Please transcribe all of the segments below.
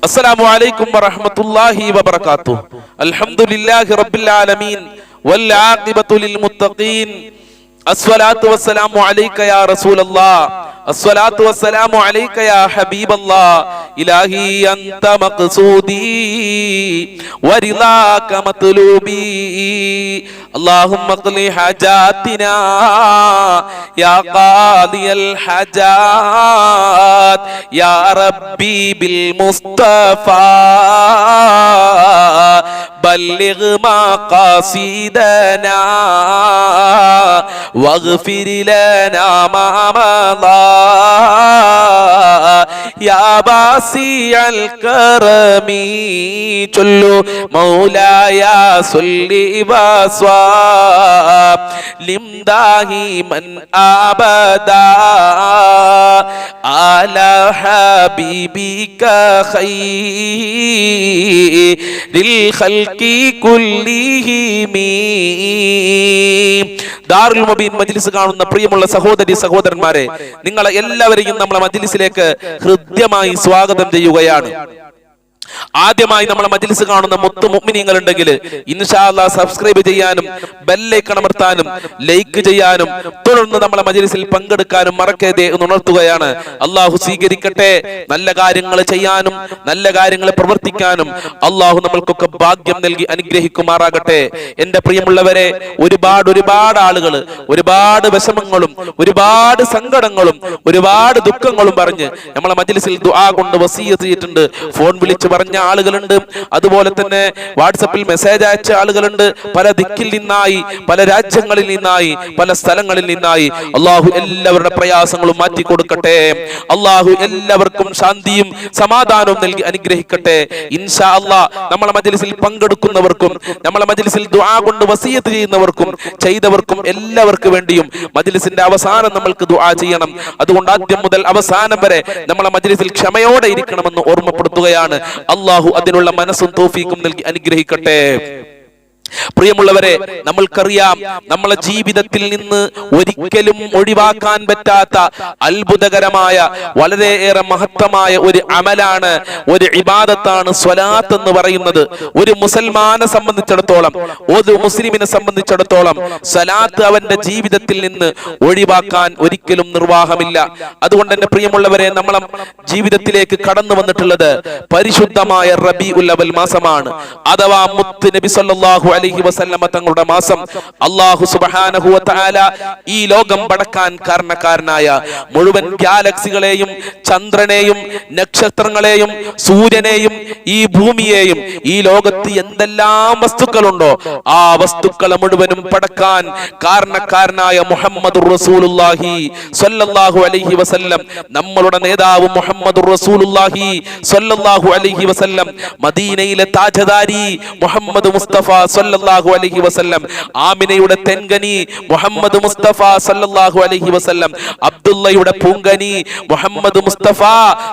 السلام عليكم ورحمة الله وبركاته الحمد لله رب العالمين والعاقبة للمتقين الصلاة والسلام عليك يا رسول الله അസ്സലാത്തു വസ്സലാമു അലൈക യാ ഹബീബല്ലാ. ഇലാഹി അൻത മഖ്സൂദി വരിദാക മത്ലൂബി. അല്ലാഹുമ്മ ഖ്ലി ഹജാതിനാ യാ ഖാദിയൽ ഹജാത്. യാ റബ്ബി ബിൽ മുസ്തഫാ. بلغ مقاصدنا واغفر لنا ما مضى يا باسع الكرم جل مولاي صل وصاب دائما ابدا على حبيبك خير للخلق كلهم ദാറുൽ മുബീൻ മജ്ലിസ് കാണുന്ന പ്രിയമുള്ള സഹോദരി സഹോദരന്മാരെ നിങ്ങളെ എല്ലാവരെയും നമ്മളെ മജ്ലിസിലേക്ക് ഹൃദ്യമായി സ്വാഗതം ചെയ്യുകയാണ് ആദ്യമായി നമ്മളെ മജ്ലിസ് കാണുന്ന മൊത്ത മുഅ്മിനീങ്ങൾ ഉണ്ടെങ്കിൽ ഇൻഷാല്ലാ സബ്സ്ക്രൈബ് ചെയ്യാനും ബെല്ലൈക്കൺ അമർത്താനും ലൈക്ക് ചെയ്യാനും തുടർന്ന് നമ്മളെ മജ്ലിസിൽ പങ്കെടുക്കാനും മറക്കരുതേ എന്ന് ഉണർത്തുകയാണ്. അള്ളാഹു സ്വീകരിക്കട്ടെ. നല്ല കാര്യങ്ങൾ ചെയ്യാനും നല്ല കാര്യങ്ങൾ പ്രവർത്തിക്കാനും അള്ളാഹു നമ്മൾക്കൊക്കെ ഭാഗ്യം നൽകി അനുഗ്രഹിക്കുമാറാകട്ടെ. എന്റെ പ്രിയമുള്ളവരെ ഒരുപാട് ഒരുപാട് ആളുകൾ ഒരുപാട് വിഷമങ്ങളും ഒരുപാട് സങ്കടങ്ങളും ഒരുപാട് ദുഃഖങ്ങളും പറഞ്ഞ് നമ്മളെ മജ്ലിസിൽ ദുആ കൊണ്ട് വസീയ ചെയ്തിട്ടുണ്ട്. ഫോൺ വിളിച്ച് പറഞ്ഞ ആളുകളുണ്ട്. അതുപോലെ തന്നെ വാട്സപ്പിൽ മെസ്സേജ് അയച്ച ആളുകളുണ്ട്. പല ദിക്കിൽ നിന്നായി പല രാജ്യങ്ങളിൽ നിന്നായി പല സ്ഥലങ്ങളിൽ നിന്നായി. അള്ളാഹു എല്ലാവരുടെ പ്രയാസങ്ങളും മാറ്റി കൊടുക്കട്ടെ. അള്ളാഹു എല്ലാവർക്കും ശാന്തിയും സമാധാനവും നൽകി അനുഗ്രഹിക്കട്ടെ. ഇൻഷാ അള്ളാഹ് നമ്മളെ മജലിസിൽ പങ്കെടുക്കുന്നവർക്കും നമ്മളെ മജലിസിൽ ദുആ കൊണ്ട് വസീയത്ത് ചെയ്യുന്നവർക്കും ചെയ്തവർക്കും എല്ലാവർക്കും വേണ്ടിയും മജലിസിന്റെ അവസാനം നമ്മൾക്ക് ദുആ ചെയ്യണം. അതുകൊണ്ട് ആദ്യം മുതൽ അവസാനം വരെ നമ്മളെ മജലിസിൽ ക്ഷമയോടെ ഇരിക്കണമെന്ന് ഓർമ്മപ്പെടുത്തുകയാണ്. അതിനുള്ള മനസ്സും തോഫീക്കും നൽകി അനുഗ്രഹിക്കട്ടെ. പ്രിയമുള്ളവരെ നമ്മൾക്കറിയാം നമ്മളെ ജീവിതത്തിൽ നിന്ന് ഒരിക്കലും ഒഴിവാക്കാൻ പറ്റാത്ത അത്ഭുതകരമായ വളരെയേറെ മഹത്തമായ ഒരു അമലാണ് ഒരു ഇബാദത്താണ് സ്വലാത്ത് എന്ന് പറയുന്നത്. ഒരു മുസൽമാനെ സംബന്ധിച്ചിടത്തോളം ഒരു മുസ്ലിമിനെ സംബന്ധിച്ചിടത്തോളം സ്വലാത്ത് അവന്റെ ജീവിതത്തിൽ നിന്ന് ഒഴിവാക്കാൻ ഒരിക്കലും നിർവാഹമില്ല. അതുകൊണ്ട് തന്നെ പ്രിയമുള്ളവരെ നമ്മളെ ജീവിതത്തിലേക്ക് കടന്നു വന്നിട്ടുള്ളത് പരിശുദ്ധമായ റബി ഉല്ലവൽ മാസമാണ്. അഥവാ മുത്ത് നബി സല്ലല്ലാഹു അലൈഹി വസല്ലമ തങ്ങളുടെ മാസം അള്ളാഹു വ തആല ഈ ലോകം പടക്കാൻ കാരണക്കാരനായ മുഴുവൻ ഗാലക്സികളെയും ചന്ദ്രനെയും നക്ഷത്രങ്ങളെയും സൂര്യനെയും ഈ ഭൂമിയെയും ഈ ലോകത്ത് എന്തെല്ലാം വസ്തുക്കളുണ്ടോ ആ വസ്തുക്കളെ മുഴുവനും പടക്കാൻ കാരണക്കാരനായ മുഹമ്മദ് റസൂലുള്ളാഹി സ്വല്ലല്ലാഹു അലൈഹി വസല്ലം നമ്മളുടെ നേതാവ് മുഹമ്മദ് റസൂലുള്ളാഹി സ്വല്ലല്ലാഹു അലൈഹി വസല്ലം മദീനയിലെ താജദാരി മുഹമ്മദ് മുസ്തഫ സല്ലല്ലാഹു അലൈഹി വസല്ലം. ആമിനയുടെ തെൻകനി മുഹമ്മദ് മുസ്തഫ സല്ലല്ലാഹു അലൈഹി വസല്ലം. അബ്ദുള്ളയുടെ പൂങ്കനി മുഹമ്മദ് മുസ്തഫ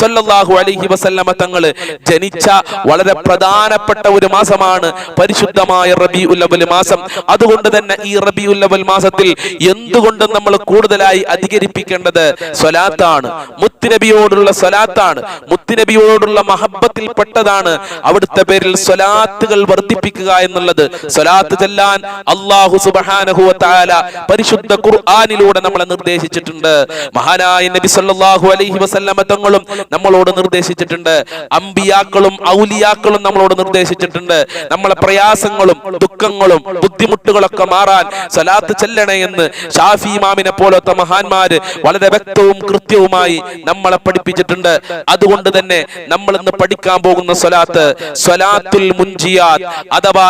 സല്ലല്ലാഹു അലൈഹി വസല്ലമ തങ്ങൾ ജനിച്ച വളരെ പ്രധാനപ്പെട്ട ഒരു മാസമാണ് പരിശുദ്ധമായ റബീഉൽ അവൽ മാസം. അതുകൊണ്ട് തന്നെ ഈ റബീഉൽ അവൽ മാസത്തിൽ എന്തുകൊണ്ടും നമ്മൾ കൂടുതലായി അധികരിപ്പിക്കേണ്ടത്? സ്വലാത്താണ്. മുത്തുനബിയോടുള്ള സ്വലാത്താണ്. മുത്തുനബിയോടുള്ള മഹബത്തിൽ പെട്ടതാണ് അവിടുത്തെ പേരിൽ സ്വലാത്തുകൾ വർദ്ധിപ്പിക്കുക എന്നുള്ളത് സ്വലാത്ത് ചെല്ലാൻ അള്ളാഹു സുബാനഹുല പരിശുദ്ധ ഖുർആാനിലൂടെ നമ്മളെ നിർദ്ദേശിച്ചിട്ടുണ്ട്. മഹാനായ നബി സല്ലാഹു അലൈഹി വസല്ലമ തങ്ങളും നമ്മളോട് നിർദ്ദേശിച്ചിട്ടുണ്ട്. അമ്പിയാക്കളും ഔലിയാക്കളും നമ്മളോട് നിർദ്ദേശിച്ചിട്ടുണ്ട്. നമ്മളെ പ്രയാസങ്ങളും ദുഃഖങ്ങളും ബുദ്ധിമുട്ടുകളൊക്കെ മാറാൻ സ്വലാത്ത് ചെല്ലണേ എന്ന് ഷാഫി ഇമാമിനെ പോലത്തെ മഹാന്മാര് വളരെ വ്യക്തവും കൃത്യവുമായി നമ്മളെ പഠിപ്പിച്ചിട്ടുണ്ട്. അതുകൊണ്ട് തന്നെ നമ്മൾ ഇന്ന് പഠിക്കാൻ പോകുന്ന സ്വലാത്ത് സ്വലാത്തുൽ മുൻജിയാത്ത് അഥവാ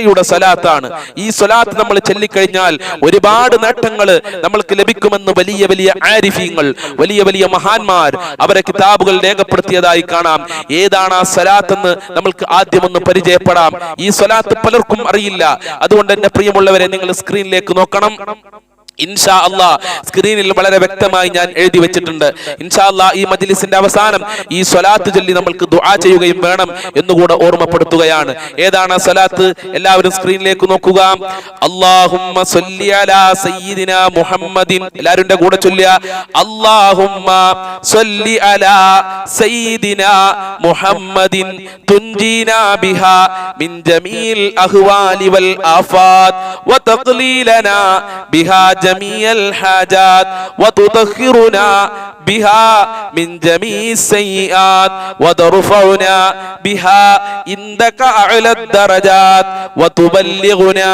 രക്ഷയുടെ സ്വലാത്താണ്. ഈ സ്വലാത്ത് നമ്മൾ ചൊല്ലിക്കഴിഞ്ഞാൽ ഒരുപാട് നേട്ടങ്ങൾ നമ്മൾക്ക് ലഭിക്കുമെന്ന് വലിയ വലിയ ആരിഫീങ്ങൾ വലിയ വലിയ മഹാന്മാർ അവരെ കിതാബുകൾ രേഖപ്പെടുത്തിയതായി കാണാം. ഏതാണ് ആ സ്വലാത്ത് എന്ന് നമ്മൾക്ക് ആദ്യം ഒന്ന് പരിചയപ്പെടാം. ഈ സ്വലാത്ത് പലർക്കും അറിയില്ല. അതുകൊണ്ട് തന്നെ പ്രിയമുള്ളവരെ നിങ്ങൾ സ്ക്രീനിലേക്ക് നോക്കണം. ഇൻഷാ അള്ളാ സ്ക്രീനിൽ വളരെ വ്യക്തമായി ഞാൻ എഴുതി വെച്ചിട്ടുണ്ട്. ഇൻഷാ അള്ളാ ഈ മജിലിസിന്റെ അവസാനം ഈ സ്വലാത്ത് ചൊല്ലി നമ്മൾക്ക് ദുആ ചെയ്യുകയും വേണം എന്നുകൂടെ ഓർമ്മപ്പെടുത്തുകയാണ്. ഏതാണ് സ്വലാത്ത്? എല്ലാവരും സ്ക്രീനിലേക്ക് നോക്കുക. അള്ളാഹുമ്മ സല്ലി അലാ സയ്യിദിന മുഹമ്മദിൻ. എല്ലാവരുടെ കൂടെ ചൊല്ലിയ അള്ളാഹുമ്മ സല്ലി അലാ സയ്യിദിന മുഹമ്മദിൻ. തുൻജീന ബിഹ മിൻ ജമീൽ അഹ്വാലി വൽ ആഫാത് വതഖ്ലീലനാ ബിഹാ جميع الحاجات وتطهرنا بها من جميع السيئات وترفعنا بها عندك أعلى الدرجات وتبلغنا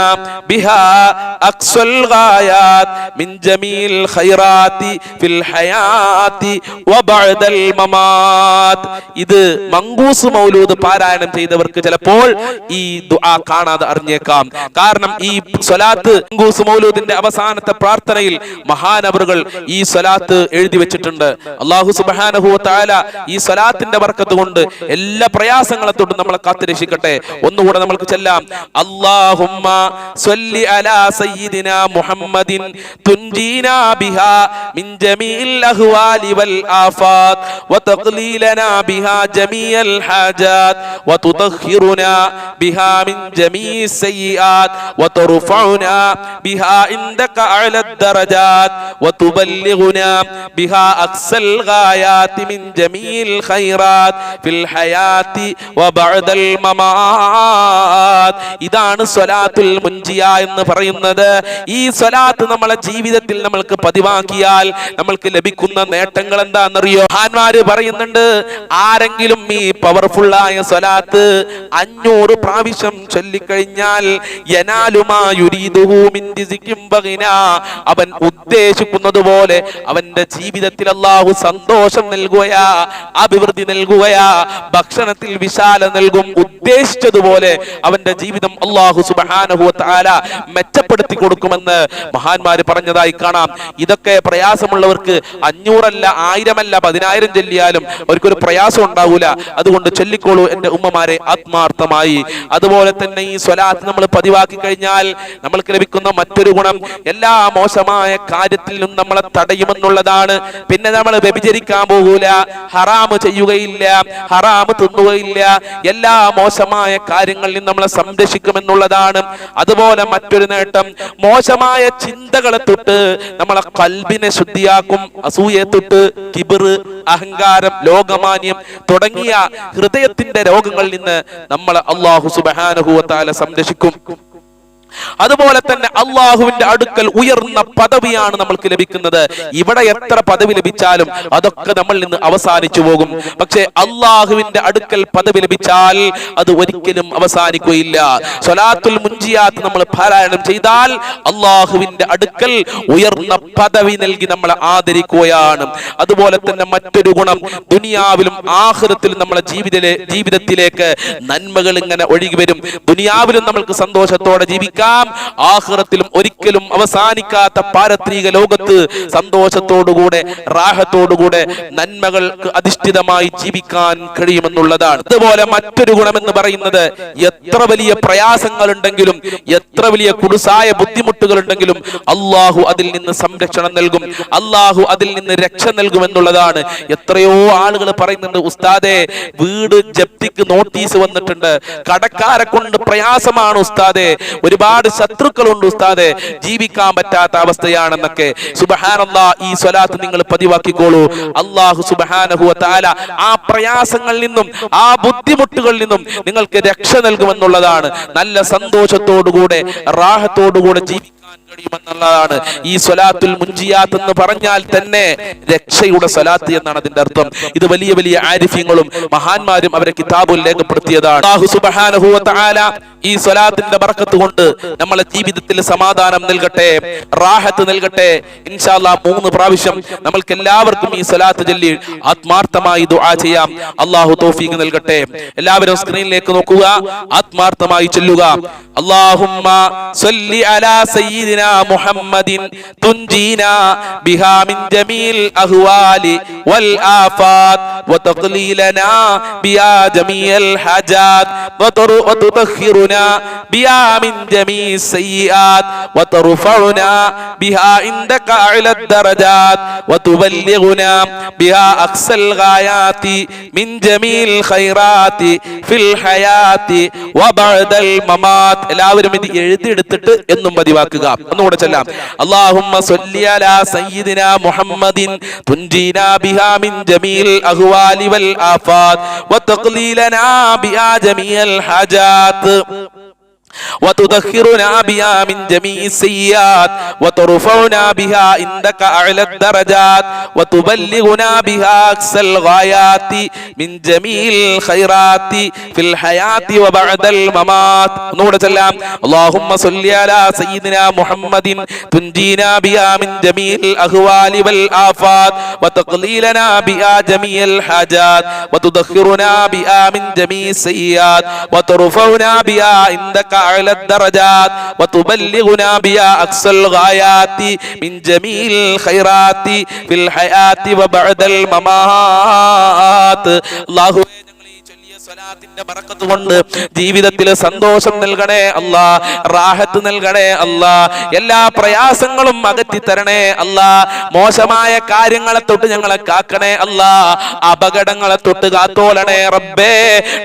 بها أقصى الغايات من جميع الخيرات في الحياة وبعد الممات ഇത് മങ്കൂസ് മൗലൂദ് പാരായണം ചെയ്തവർക്ക് ചിലപ്പോൾ ഈ ദുആ കാണാതെ അറിഞ്ഞേക്കാം കാരണം ഈ സ്വലാത്ത് മങ്കൂസ് മൗലൂദിന്റെ അവസാനത്തെ പ്രാർത്ഥനയിൽ മഹാനവറുകൾ ഈ സ്വലാത്ത് എഴുതി വെച്ചിട്ടുണ്ട്. അള്ളാഹു സുബാനഹുല ഈ സ്വലാത്തിന്റെ വർക്കത്ത് കൊണ്ട് എല്ലാ പ്രയാസങ്ങളെ തൊട്ടും നമ്മളെ കാത്തു രക്ഷിക്കട്ടെ. ഒന്നുകൂടെ നമ്മൾക്ക് ചെല്ലാം. അള്ളാഹുമ്മ അലാ സയ്യിദിന മുഹമ്മദിൻ തുൻജീനാ ബിഹാ മിൻ ജമീൽ അഹ്വാലി വൽ ആഫാത് വതഖ്ലീലനാ ബിഹാ ജമീഅൽ ഹാജാത് വതുതഖ്ഹിറുനാ ബിഹാ മിൻ ജമീഇ أعلى الدرجات وتبلغنا بها أقصى الغايات من جميع الخيرات في الحياة وبعد الممات ഇതാണ് സ്വലാത്തുൽ മുൻജിയ എന്ന് പറയുന്നത് ഈ സ്വലാത്ത് നമ്മളെ ജീവിതത്തിൽ നമ്മൾക്ക് പതിവാക്കിയാൽ നമ്മൾക്ക് ലഭിക്കുന്ന നേട്ടങ്ങൾ എന്താണെന്നറിയോ മഹാന്മാര് പറയുന്നുണ്ട് ആരെങ്കിലും ഈ പവർഫുൾ ആയ സ്വലാത്ത് അഞ്ഞൂറ് പ്രാവശ്യം ചൊല്ലിക്കഴിഞ്ഞാൽ യനാലുമാ അവൻ ഉദ്ദേശിക്കുന്നത് പോലെ അവന്റെ ജീവിതത്തിൽ അള്ളാഹു സന്തോഷം നൽകുകയാ അഭിവൃദ്ധി നൽകുകയാ ഭക്ഷണത്തിൽ വിശാല നൽകും. ഉദ്ദേശിച്ചതുപോലെ അവന്റെ ജീവിതം അള്ളാഹു സുബ്ഹാനഹു വതആല മെച്ചപ്പെടുത്തി കൊടുക്കുമെന്ന് മഹാന്മാര് പറഞ്ഞതായി കാണാം. ഇതൊക്കെ പ്രയാസമുള്ളവർക്ക് അഞ്ഞൂറല്ല ആയിരമല്ല പതിനായിരം ചൊല്ലിയാലും അവർക്കൊരു പ്രയാസം ഉണ്ടാവൂല. അതുകൊണ്ട് ചൊല്ലിക്കോളൂ എന്റെ ഉമ്മമാരെ ആത്മാർത്ഥമായി. അതുപോലെ തന്നെ ഈ സ്വലാത്ത് നമ്മൾ പതിവാക്കി കഴിഞ്ഞാൽ നമ്മൾക്ക് ലഭിക്കുന്ന മറ്റൊരു ഗുണം എല്ലാ മോശമായ കാര്യത്തിൽ നിന്നും നമ്മളെ തടയുമെന്നുള്ളതാണ്. പിന്നെ നമ്മൾ വ്യഭിചരിക്കാൻ പോകൂല ഹറാമ് ചെയ്യുകയില്ല ഹറാമ് തിന്നുകയില്ല. എല്ലാ മോശമായ കാര്യങ്ങളിൽ നിന്ന് നമ്മളെ സംരക്ഷിക്കുമെന്നുള്ളതാണ്. അതുപോലെ മറ്റൊരു നേട്ടം മോശമായ ചിന്തകളെ തൊട്ട് നമ്മളെ കൽബിനെ ശുദ്ധിയാക്കും അസൂയെ തൊട്ട് കിബിറ് അഹങ്കാരം ലോകമാന്യം തുടങ്ങിയ ഹൃദയത്തിന്റെ രോഗങ്ങളിൽ നിന്ന് നമ്മൾ അള്ളാഹു സുബാനുഭവത്താല സംരക്ഷിക്കും. അതുപോലെ തന്നെ അള്ളാഹുവിന്റെ അടുക്കൽ ഉയർന്ന പദവിയാണ് നമ്മൾക്ക് ലഭിക്കുന്നത്. ഇവിടെ എത്ര പദവി ലഭിച്ചാലും അതൊക്കെ നമ്മൾ നിന്ന് അവസാനിച്ചു പോകും. പക്ഷേ അള്ളാഹുവിന്റെ അടുക്കൽ പദവി ലഭിച്ചാൽ അത് ഒരിക്കലും അവസാനിക്കുകയില്ല. സ്വലാത്തുൽ മുഞ്ചിയാത്ത് നമ്മൾ പാരായണം ചെയ്താൽ അള്ളാഹുവിന്റെ അടുക്കൽ ഉയർന്ന പദവി നൽകി നമ്മളെ ആദരിക്കുകയാണ്. അതുപോലെ തന്നെ മറ്റൊരു ഗുണം ദുനിയാവിലും ആഹൃതത്തിലും നമ്മളെ ജീവിതത്തിലെ ജീവിതത്തിലേക്ക് നന്മകൾ ഇങ്ങനെ ഒഴുകി വരും. ദുനിയാവിലും നമ്മൾക്ക് സന്തോഷത്തോടെ ജീവിക്കാം. ആഹ്റത്തിലും ഒരിക്കലും അവസാനിക്കാത്ത പാരത്രിക ലോകത്ത് സന്തോഷത്തോടുകൂടെ റാഹത്തോടുകൂടെ നന്മകൾക്ക് അധിഷ്ഠിതമായി ജീവിക്കാൻ കഴിയുമെന്നുള്ളതാണ്. അതുപോലെ മറ്റൊരു ഗുണമെന്ന് പറയുന്നത് എത്ര വലിയ പ്രയാസങ്ങൾ ഉണ്ടെങ്കിലും എത്ര വലിയ കുടുസായ ബുദ്ധിമുട്ടുകൾ ഉണ്ടെങ്കിലും അള്ളാഹു അതിൽ നിന്ന് സംരക്ഷണം നൽകും. അള്ളാഹു അതിൽ നിന്ന് രക്ഷ നൽകുമെന്നുള്ളതാണ്. എത്രയോ ആളുകൾ പറയുന്നുണ്ട് ഉസ്താദെ വീട് ജപ്തിക്ക് നോട്ടീസ് വന്നിട്ടുണ്ട്. കടക്കാരെ കൊണ്ട് പ്രയാസമാണ് ഉസ്താദെ. ഒരുപാട് ശത്രുക്കളുണ്ട് ഉസ്താദെ. ജീവിക്കാൻ പറ്റാത്ത അവസ്ഥയാണെന്നൊക്കെ. സുബഹാനല്ലാ ഈ സ്വലാത്ത് നിങ്ങൾ പതിവാക്കിക്കോളൂ. അള്ളാഹു സുബഹാനഹു താല ആ പ്രയാസങ്ങളിൽ നിന്നും ആ ബുദ്ധിമുട്ടുകളിൽ നിന്നും നിങ്ങൾക്ക് രക്ഷ നൽകുമെന്നുള്ളതാണ്. നല്ല സന്തോഷത്തോടുകൂടെ റാഹത്തോടുകൂടെ ജീവിക്കാൻ കഴിയുമെന്നുള്ളതാണ്. ഈ സ്വലാത്തുൽ മുഞ്ചിയാത്ത് എന്ന് പറഞ്ഞാൽ തന്നെ രക്ഷയുടെ സ്വലാത്ത് എന്നാണ് അതിന്റെ അർത്ഥം. ഇത് വലിയ വലിയ ആരിഫ്യങ്ങളും മഹാന്മാരും അവരെ കിതാബുൽ രേഖപ്പെടുത്തിയതാണ്. ഈ സ്വലാത്തിന്റെ ബർക്കത്ത് കൊണ്ട് നമ്മളെ ജീവിതത്തിൽ സമാധാനം നൽകട്ടെ റാഹത്ത് നൽകട്ടെ. ഇൻഷാല്ല മൂന്ന് പ്രാവശ്യം നമ്മൾക്ക് എല്ലാവർക്കും ഈ സ്വലാത്ത് ചൊല്ലി ആത്മാർത്ഥമായി ദുആ ചെയ്യാം. അള്ളാഹു തോഫീക്ക് നൽകട്ടെ. എല്ലാവരും സ്ക്രീനിലേക്ക് നോക്കുക. ആത്മാർത്ഥമായി ചൊല്ലുക. അല്ലാഹുമ്മ സല്ലി അലാ സയ്യിദിന سيدنا محمد تنجينا بها من جميع الأهوال والآفات وتقلي لنا بها جميع الحاجات وتر- وتطهرنا بها من جميع السيئات وترفعنا بها عندك أعلى الدرجات وتبلغنا بها أقصى الغايات من جميع الخيرات في الحياة وبعد الممات എല്ലാവരും ഇത് എഴുതിയെടുത്തിട്ട് എന്നും പതിവാക്കുക ഒന്നുകൂടെ ചെല്ലാം. അള്ളാഹുമ്മ സൊല്ലിയല സയ്യിദിന മുഹമ്മദിൻ തുൻജീന ബിഹാ മിൻ ജമീൽ അഹ്വാലി വൽ ആഫാത് വതഖ്ലീലനാ ബിഹാ ജമീൽ ഹജാത്ത്. وتذكرنا بها من جميع السيئات وترفعنا بها عندك أعلى الدرجات وتبلغنا بها أقصى الغايات من جميع الخيرات في الحياة وبعد الممات. نور سلام اللهم صل على سيدنا محمد. تنجينا بها من جميع الأهوال والآفات وتقضي لنا بها جميع الحاجات وتذكرنا بها من جميع السيئات وترفعنا بها عندك أعلى الدرجات وتبلغنا بها أقصى الغايات من جميع الخيرات في الحياة وبعد الممات. الله സ്വലാത്തിന്റെ ബറക്കത്ത് കൊണ്ട് ജീവിതത്തിൽ സന്തോഷം നൽകണേ അല്ല റാഹത്ത് നൽകണേ അല്ല എല്ലാ പ്രയാസങ്ങളും അകറ്റി തരണേ അല്ല മോശമായ കാര്യങ്ങളെ തൊട്ട് ഞങ്ങളെ കാക്കണേ അല്ല അപകടങ്ങളെ തൊട്ട് കാത്തോളണേ റബ്ബേ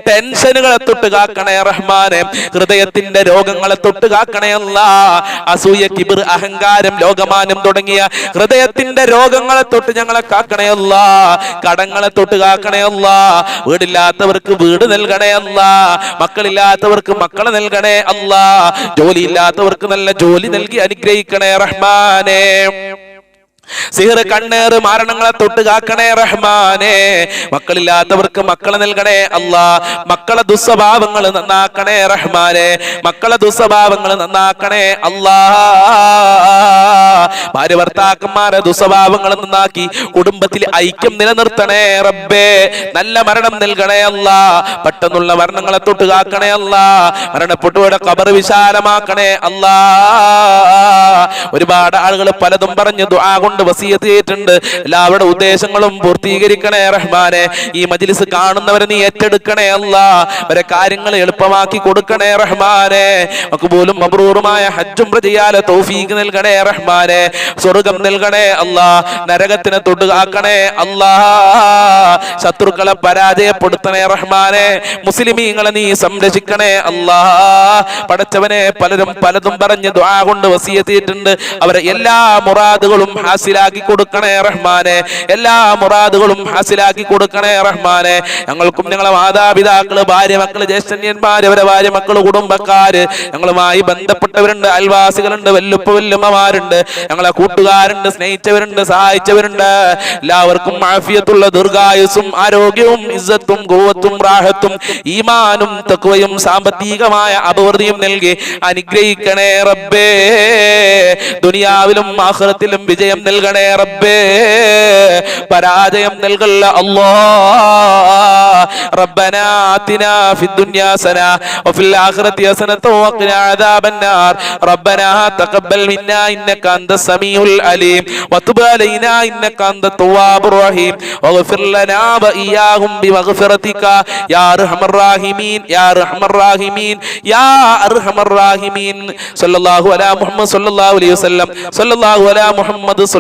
ടെൻഷനുകളെ തൊട്ട് കാക്കണേ റഹ്മാനെ ഹൃദയത്തിന്റെ രോഗങ്ങളെ തൊട്ട് കാക്കണേ അല്ല അസൂയ കിബിർ അഹങ്കാരം ലോകമാനം തുടങ്ങിയ ഹൃദയത്തിന്റെ രോഗങ്ങളെ തൊട്ട് ഞങ്ങളെ കാക്കണേ അല്ല കടങ്ങളെ തൊട്ട് കാക്കണേ അല്ല വീടില്ലാത്തവർക്ക് വീട് നൽകണേ അല്ല. മക്കളില്ലാത്തവർക്ക് മക്കളെ നൽകണേ അല്ല. ജോലി ഇല്ലാത്തവർക്ക് നല്ല ജോലി നൽകി അനുഗ്രഹിക്കണേ റഹ്മാനേ. സിഹർ കണ്ണേറ് മാരണങ്ങളെ തൊട്ട് കാക്കണേ റഹ്മാനെ. മക്കളില്ലാത്തവർക്ക് മക്കളെ നൽകണേ അല്ലാ. മക്കളെ ദുസ്വഭാവങ്ങൾ നന്നാക്കണേ റഹ്മാനെ. മക്കളെ ദുസ്വഭാവങ്ങൾ നന്നാക്കണേ അല്ലാ. ഭാര്യ ഭർത്താക്കന്മാരെ ദുസ്വഭാവങ്ങൾ നന്നാക്കി കുടുംബത്തിൽ ഐക്യം നിലനിർത്തണേ റബ്ബേ. നല്ല മരണം നൽകണേ അല്ല. പെട്ടെന്നുള്ള മരണങ്ങളെ തൊട്ട് കാക്കണേ അല്ല. മരണപ്പെട്ടുവിടെ കബർ വിശാലമാക്കണേ അല്ല. ഒരുപാട് ആളുകൾ പലതും പറഞ്ഞു ദുആ കൊണ്ട് വസീയത്ത് ചെയ്തിട്ടുണ്ട്. എല്ലാവരുടെ ഉദ്ദേശങ്ങളും പൂർത്തീകരിക്കണേ റഹ്മാനെ. ഈ മജിലിസ് കാണുന്നവരെ നീ ഏറ്റെടുക്കണേ അല്ല. അവരെ കാര്യങ്ങൾ എളുപ്പമാക്കി കൊടുക്കണേ റഹ്മാനെ. മക്ബൂലും മബ്രൂറുമായ ഹജ്ജും ചെയ്യാലെ തൗഫീഖ് നൽകണേ റഹ്മാനെ. സ്വർഗം നൽകണേ അല്ലാ. നരകത്തിനെ തൊടുകാക്കണേ അല്ല. ശത്രുക്കളെ പരാജയപ്പെടുത്തണേ റഹ്മാനെ. മുസ്ലിമീങ്ങളെ നീ സംരക്ഷിക്കണേ അല്ലാ. പടച്ചവനെ പലരും പലതും പറഞ്ഞ് ദ്വാ കൊണ്ട് വസിയെത്തിയിട്ടുണ്ട് അവരെ എല്ലാ മുറാദുകളും ഹാസിലാക്കി കൊടുക്കണേ റഹ്മാനെ. എല്ലാ മുറാദുകളും ഹാസിലാക്കി കൊടുക്കണേ റഹ്മാനെ. ഞങ്ങൾക്കും ഞങ്ങളെ മാതാപിതാക്കൾ ഭാര്യ മക്കൾ ജ്യേഷ്ഠന്യന്മാര് അവരെ ഭാര്യ മക്കൾ കുടുംബക്കാര് ഞങ്ങളുമായി ബന്ധപ്പെട്ടവരുണ്ട് അയൽവാസികളുണ്ട് വല്ലുപ്പ വല്ലുമ്മമാരുണ്ട് ഞങ്ങളെ കൂട്ടുകാരുണ്ട് സ്നേഹിച്ചവരുണ്ട് സഹായിച്ചവരുണ്ട്. എല്ലാവർക്കും മാഫിയത്തുള്ള ദീർഘായുസും ആരോഗ്യവും ഇസ്സത്തും ഗോവത്തും റാഹത്തും ഈമാനും തഖ്വയും സാമ്പത്തികമായ അഭിവൃദ്ധിയും നൽകി അനുഗ്രഹിക്കണേ റബ്ബേ. ദുനിയാവിലും ആഖിറത്തിലും വിജയം നൽകണേ റബ്ബേ പരാജയം നൽകല്ല അല്ലാ ربنا آتنا في الدنيا حسنة وفي الآخرة حسنة وقنا عذاب النار ربنا تقبل منا إنك أنت السميع العليم وتب علينا إنك أنت التواب الرحيم واغفر لنا وإياهم بمغفرتك يا أرحم الراحمين يا أرحم الراحمين يا أرحم الراحمين صلى الله على محمد صلى الله عليه وسلم صلى الله على محمد صلى